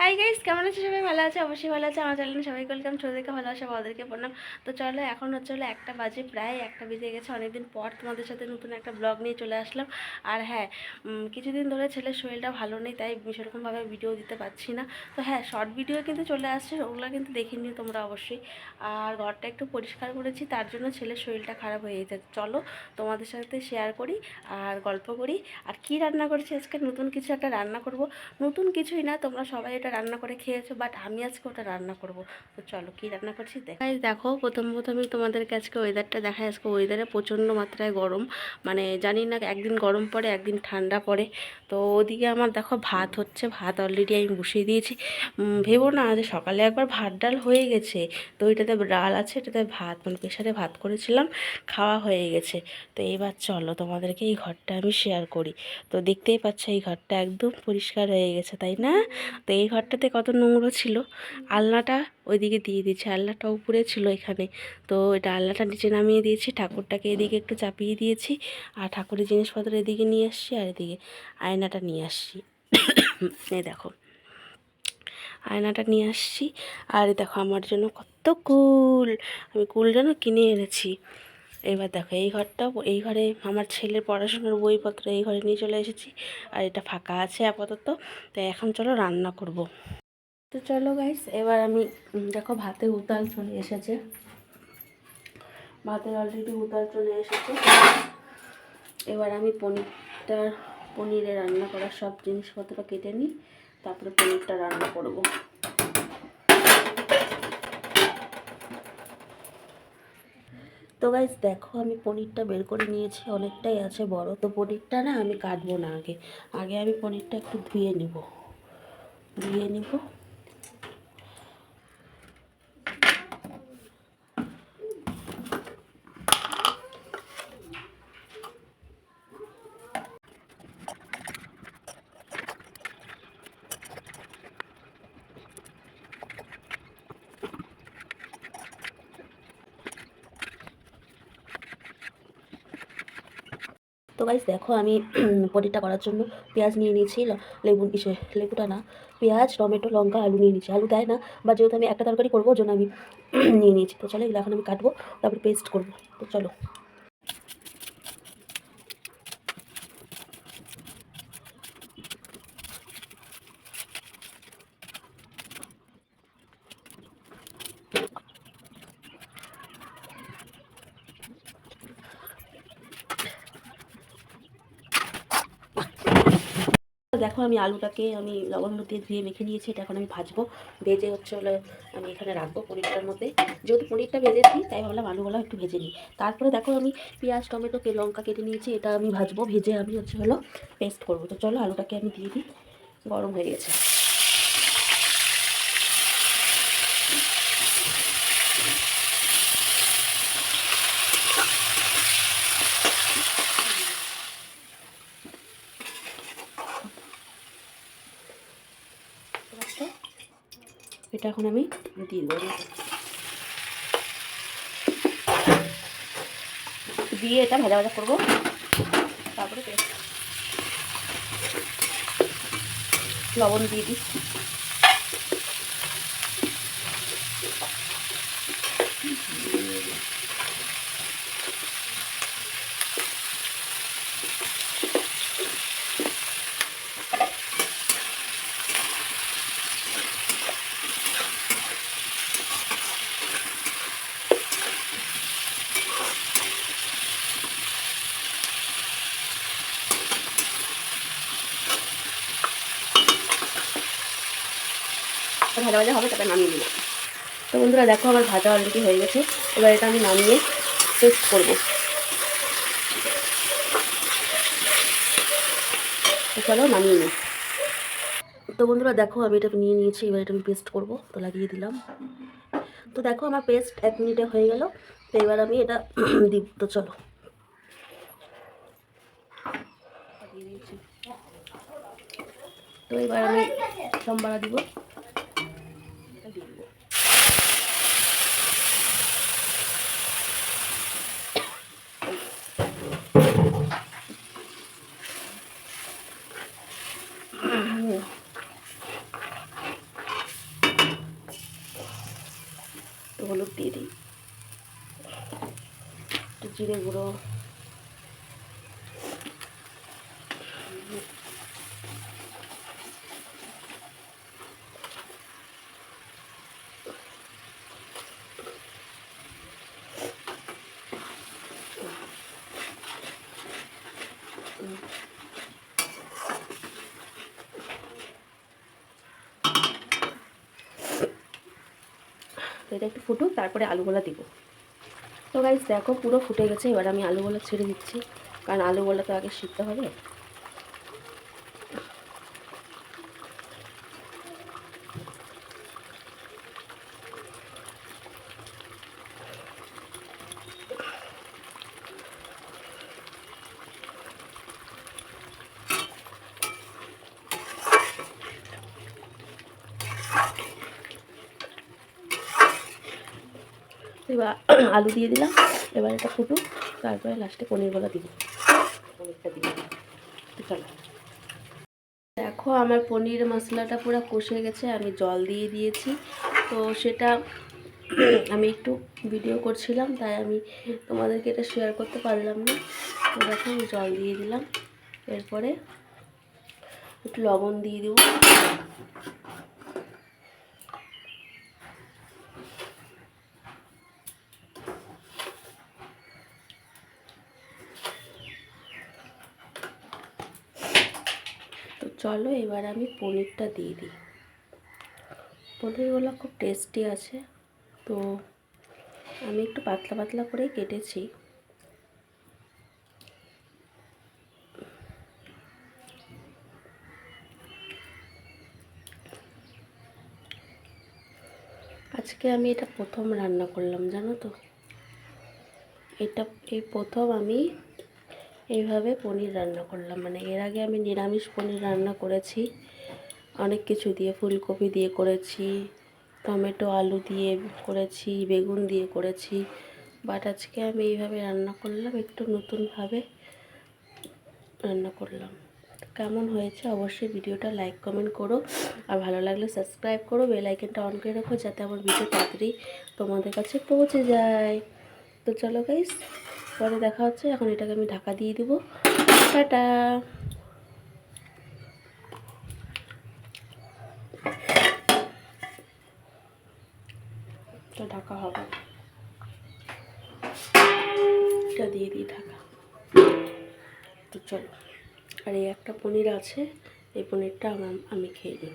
Hi guys কেমন আছে সবাই? ভালো আছে? অবশ্যই ভালো আছে। আমার চ্যানেলে সবাই ওয়েলকাম ছোটোদেরকে ভালো আছে বড়দেরকে প্রণাম। তো চলো, এখন হচ্ছে হলো একটা বাজে, প্রায় একটা বেজে গেছে, অনেকদিন পর তোমাদের সাথে নতুন একটা ব্লগ নিয়ে চলে আসলাম। আর হ্যাঁ কিছুদিন ধরে ছেলের শরীরটা ভালো নেই, তাই সেরকমভাবে ভিডিও দিতে পারছি না। তো হ্যাঁ শর্ট ভিডিও কিন্তু চলে আসছে, ওগুলো কিন্তু দেখে নিও তোমরা অবশ্যই। আর ঘরটা একটু পরিষ্কার করেছি, তার জন্য ছেলের শরীরটা খারাপ হয়ে গেছে। চলো, তোমাদের সাথে শেয়ার করি আর গল্প করি। আর কি রান্না করেছি? আজকে নতুন কিছু একটা রান্না করব। নতুন কিছুই না, তোমরা সবাই এটা রান্না করে খেয়েছো বাট আমি আজকে ওটা রান্না করব। তো চলো, কি রান্না করছি? দেখাই দেখো, প্রথম প্রথমেই তোমাদেরকে আজকে ওয়েদারটা দেখায় আজকে ওয়েদারে প্রচণ্ড মাত্রায় গরম। মানে জানি না, একদিন গরম পড়ে, একদিন ঠান্ডা পড়ে। তো ওদিকে আমার দেখো ভাত হচ্ছে, ভাত অলরেডি আমি বসিয়ে দিয়েছি। ভেবো না যে সকালে একবার ভাত ডাল হয়ে গেছে। তো ওইটাতে ডাল আছে, এটাতে ভাত মানে প্রেশারে ভাত করেছিলাম, খাওয়া হয়ে গেছে। তো এবার চলো, তোমাদেরকে এই ঘরটা আমি শেয়ার করি। তো দেখতেই পাচ্ছ, এই ঘরটা একদম পরিষ্কার হয়ে গেছে, তাই না? তো এই ঘরটাতে কত নোংরো ছিল, আলনাটা ওইদিকে দিয়ে দিয়েছি, আলনাটা উপরে ছিল এখানে। তো এটা আলনাটা নিচে নামিয়ে দিয়েছি, ঠাকুরটাকে এদিকে একটু চাপিয়ে দিয়েছি, আর ঠাকুরের জিনিসপত্র এদিকে নিয়ে আসছি, আর এদিকে আয়নাটা নিয়ে আসছি। এই দেখো, আয়নাটা নিয়ে আসছি, আর দেখো আমার জন্য কত কুল, আমি কুল যেন কিনে এনেছি। এবার দেখো, এই ঘরটাও এই ঘরে আমার ছেলের পড়াশোনার বইপত্র এই ঘরে নিয়ে চলে এসেছি, আর এটা ফাঁকা আছে আপাতত। তো এখন চলো রান্না করব। তো চলো গাইস এবার আমি দেখো ভাতে উতাল চলে এসেছে। ভাতের অলরেডি উতাল চলে এসেছে। এবার আমি পনিরটা, পনিরে রান্না করার সব জিনিসপত্র কেটে নিই, তারপরে পনিরটা রান্না করব। তো গাইজ দেখো আমি পনিরটা বের করে নিয়েছি, অনেকটাই আছে বড়। তো পনিরটা না আমি কাটবো না আগে। আগে আমি পনিরটা একটু ধুয়ে নিব। ধুয়ে নিব। তো গাইস দেখো আমি পনিরটা করার জন্য পেঁয়াজ নিয়ে নিয়েছি লেবু ইসে, লেবুটা না, পেঁয়াজ, টমেটো, লঙ্কা, আলু নিয়ে নিয়েছি। আলু দেয় না বা যেহেতু আমি একটা তরকারি করব ওই জন্য আমি নিয়ে নিয়েছি। তো চলো এগুলো এখন আমি কাটবো, তারপরে পেস্ট করব। তো চলো। দেখো আমি আলুটাকে আমি লবণ হলুদ দিয়ে ধুয়ে মেখে নিয়েছি, এটা এখন আমি ভাজবো। ভেজে হচ্ছে হলো আমি এখানে রাখব পনিরটার মধ্যে। যেহেতু পনিরটা ভেজেছি, তাই ভাবলাম আলুগুলো একটু ভেজে নিই। তারপরে দেখো আমি পেঁয়াজ, টমেটো লঙ্কা কেটে নিয়েছি, এটা আমি ভাজবো। ভেজে আমি হচ্ছে হলো পেস্ট করব। তো চলো আলুটাকে আমি দিয়ে দিই, গরম হয়ে গেছে। দেখো, এটা এখন আমি দিয়ে দেবো। দিয়ে এটা ভাজা ভাজা করব। তারপরে লবণ দিয়ে দিই তো ভাজা ভাজা হবে, তারপরে নামিয়ে নেব। তো বন্ধুরা, দেখো আমার ভাজা অলরেডি হয়ে গেছে। এবার এটা আমি নামিয়ে টেস্ট করব। চলো নামিয়ে নিই। তো বন্ধুরা, দেখো আমি এটা নিয়ে নিয়েছি, এবার এটা আমি পেস্ট করব। তো লাগিয়ে দিলাম। তো দেখো আমার পেস্ট এক মিনিটে হয়ে গেল। তো এবার আমি এটা দিব, তো চলো। তো এবার আমি সম্বারা দিব এটা দিয়ে দেবো একটু হলুদ দিয়ে দিই। একটু জিরে গুঁড়ো। এটা একটু ফুটুক, তারপরে আলুগুলো দিব। তো গাইস দেখো পুরো ফুটে গেছে, এবার আমি আলুগুলো ছেড়ে দিচ্ছি। কারণ আলুগুলো তো আগে শিখতে হবে। এবার আলু দিয়ে দিলাম। এবার এটা ফুটুক, তারপরে লাস্টে পনিরগুলো দিব। দিলাম। দেখো, আমার পনির মশলাটা পুরো কষে গেছে, আমি জল দিয়ে দিয়েছি। তো সেটা আমি একটু ভিডিও করছিলাম, তাই আমি তোমাদেরকে এটা শেয়ার করতে পারলাম না। তো দেখো, আমি জল দিয়ে দিলাম। এরপরে একটু লবণ দিয়ে দেবো। চলো এবার আমি পনিরটা দিয়ে দিই। পনিরগুলো খুব টেস্টি আছে। তো আমি একটু পাতলা পাতলা করেই কেটেছি। আজকে আমি এটা প্রথম রান্না করলাম, জানো তো? এটা এই প্রথম আমি এইভাবে পনির রান্না করলাম। মানে এর আগে আমি নিরামিষ পনির রান্না করেছি। অনেক কিছু দিয়ে, ফুলকপি দিয়ে করেছি, টমেটো, আলু দিয়ে করেছি, বেগুন দিয়ে করেছি। বাট আজকে আমি এইভাবে রান্না করলাম, একটু নতুনভাবে রান্না করলাম। কেমন হয়েছে? অবশ্যই ভিডিওটা লাইক কমেন্ট করো। আর ভালো লাগলে সাবস্ক্রাইব করো। বেল আইকনটা অন করে রাখো, যাতে আমার ভিডিও তাড়াতাড়ি তোমাদের কাছে পৌঁছে যায়। তো চলো গাইস পরে দেখা হচ্ছে। এখন এটাকে আমি ঢাকা দিয়ে দেবো। টাটা। তো ঢাকা হবে। এটা দিয়ে দিই ঢাকা। তো চলো। আর এই একটা পনির আছে, এই পনিরটা আমার আমি খেয়ে নিই।